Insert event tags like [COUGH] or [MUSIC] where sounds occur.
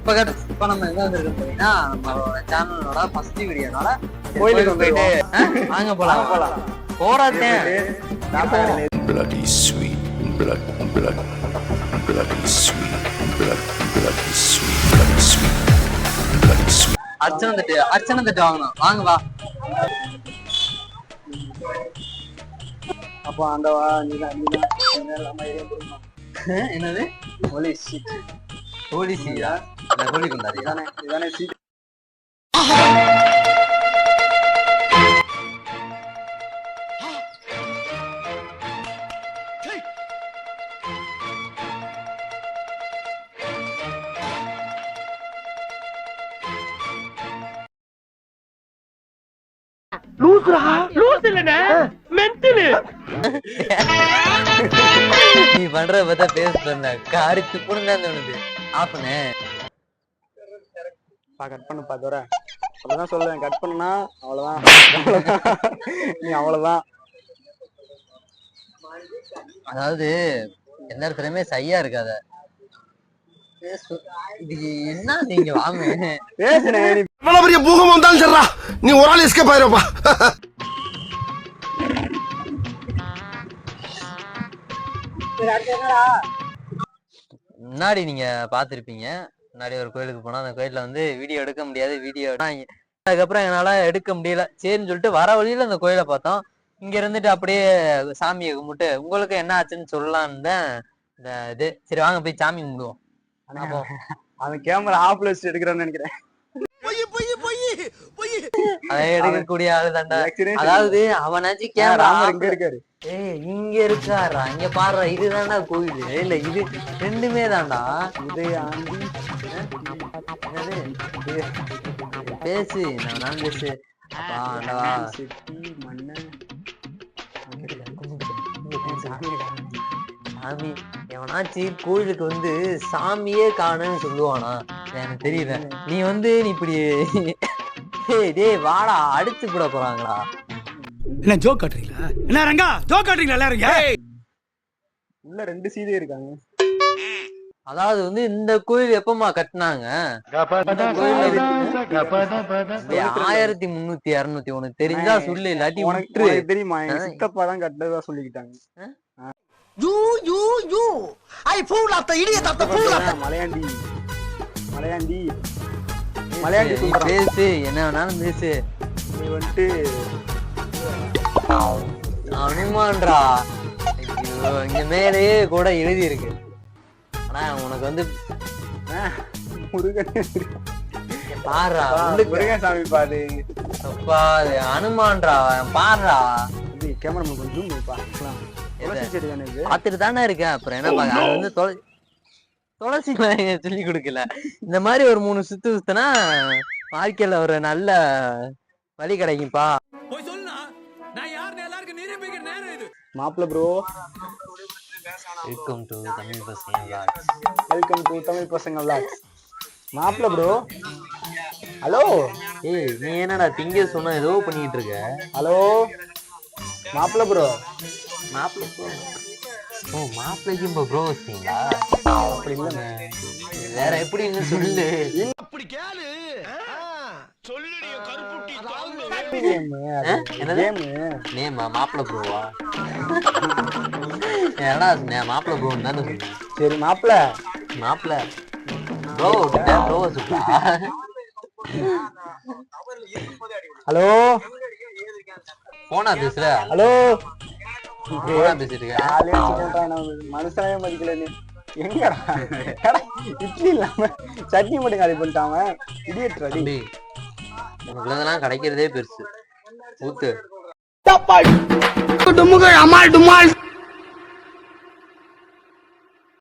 இப்ப கட்ட இப்ப நம்ம எங்க வந்திருக்கோம் பார்த்தீங்கன்னா நம்மளோட சேனலோட ஃபர்ஸ்ட் வீடியோனால கோயிலுக்கு போயிட்டு வாங்க போலாம். போலாம். போறாத்தேன் bloody sweet, blood, blood, bloody sweet, blood, bloody sweet, bloody sweet, bloody sweet. அர்ச்சனை தட்டு அர்ச்சனை தட்டு வாங்கணும். வாங்க வா. அப்போ நீதான் எல்லாமே இதே கொடுமா [LAUGHS] என்னது? ஒலி சீட் ஹோலி சீயா இல்ல ஹோலி கொண்டாடியா இதானே இதானே சீட் நீ பண்றத பார்த்தா பேச பண்ண காரி துப்புன்னு தான் தோணுது. ஆஃப் பண்ணு பா கட் பண்ணுப்பா தோற அப்படிதான் சொல்லுவேன். கட் பண்ணா அவ்வளவுதான். அவ்வளவுதான். நீ அவ்வளவுதான். அதாவது எந்த இடத்துலயுமே சையா இருக்காத. என்ன நீங்க வாங்க? பேசுனேன் நீ எவ்வளவு பெரிய பூகம்பம் வந்தாலும் சரிடா. நீ ஒரு ஆள் எஸ்கேப் ஆயிருப்பா. முன்னாடி நீங்க பாத்திருப்பீங்க முன்னாடி ஒரு கோயிலுக்கு போனா அந்த கோயில்ல வந்து வீடியோ எடுக்க முடியாது. வீடியோ அதுக்கப்புறம் என்னால எடுக்க முடியல. சரின்னு சொல்லிட்டு வர வழியில அந்த கோயிலை பார்த்தோம். இங்க இருந்துட்டு அப்படியே சாமியை கும்பிட்டு உங்களுக்கு என்ன ஆச்சுன்னு சொல்லலான்னு தான் இந்த இது. சரி வாங்க போய் சாமி கும்பிடுவோம். அவன் கேமரா ஆஃப்ல வச்சு எடுக்கிறான்னு நினைக்கிறேன். அதை எடுக்கக்கூடிய ஆளு தாண்டா. அதாவது அவனாச்சு ஆ, கேமரா இங்க இருக்காரு. ஏய் இங்க இருக்காரா? இங்க பாரு இதுதான்டா கோயில். இல்ல இது ரெண்டுமே தான்டா. இது ஆண்டி பேசு நான் பேசு. சாமி சிட்டி மன்னன் சாமி எவனாச்சு கோயிலுக்கு வந்து சாமியே காணுன்னு சொல்லுவானா? எனக்கு தெரியல. நீ வந்து நீ இப்படி டேய் டேய் வாடா அடிச்சு கூட போறாங்களா? என்ன ஜோக் காட்டுறீங்களா? என்ன ரங்கா ஜோக் காட்டுறீங்களா எல்லாரும்? உள்ள ரெண்டு சீதே இருக்காங்க. அதாவது வந்து இந்த கோயில் எப்பமா கட்டினாங்க? ஆயிரத்தி முன்னூத்தி இருநூத்தி உனக்கு தெரிஞ்சா சொல்லு இல்லாட்டி உனக்கு தெரியுமா. சித்தப்பா தான் கட்டதா சொல்லிக்கிட்டாங்க. You you you. I fool of the idiot of the fool ஆ, மலையாண்டி. மலையாண்டி. மலையாண்டி பேசு என்ன வேணாலும் பேசு. நீ வந்துட்டு அனுமான்டா ஐயோ இங்க மேலேயே கூட எழுதி இருக்கு ஆனா உனக்கு வந்து முருகன். பாருடா முருகன் சாமி பாரு அப்பா அது அனுமான்டா பாருடா. கேமரா கொஞ்சம் பார்க்கலாம் தானே இருக்கேன். அப்புறம் என்ன பாக்க அது வந்து தொலை துளசி சொல்லி கொடுக்கல. இந்த மாதிரி ஒரு மூணு சுத்து சுத்தினா வாழ்க்கையில ஒரு நல்ல வழி கிடைக்கும்பா மாப்பிள்ள ப்ரோ வெல்கம் டு தமிழ் பசங்க வெல்கம் டு தமிழ் பசங்க vlogs. மாப்பிள்ள ப்ரோ ஹலோ ஏய் நீ என்னடா திங்க சொன்னா ஏதோ பண்ணிட்டு இருக்க? ஹலோ மாப்பிள்ள ப்ரோ மாப்பிள்ளை bro. ஓ மாப்பிள்ளைக்கு இப்போ ப்ரோ வச்சிங்களா அப்படி இல்லைண்ணே வேற எப்படின்னு சொல்லு? அப்படி கேளு. சொல்லுடைய கருப்புட்டி நேமா ப்ரோவா ப்ரோன்னு தானே சொன்னேன் சரி ப்ரோ ப்ரோ சொல்றா ஹலோ? போனா பேசுற? ஹலோ? போனா பேசிட்டு இருக்க. ஆளே வச்சுக்கிட்டான் நான் மனுஷனே மதிக்கல நீ. எங்கடா? இட்லி இல்லாம சட்னி மட்டும் காலி பண்ணிட்டான் இடியட் ரெடி கிடைக்கிறதே பெருசு. ஊத்து. டுமுகள் அமால் டுமால்.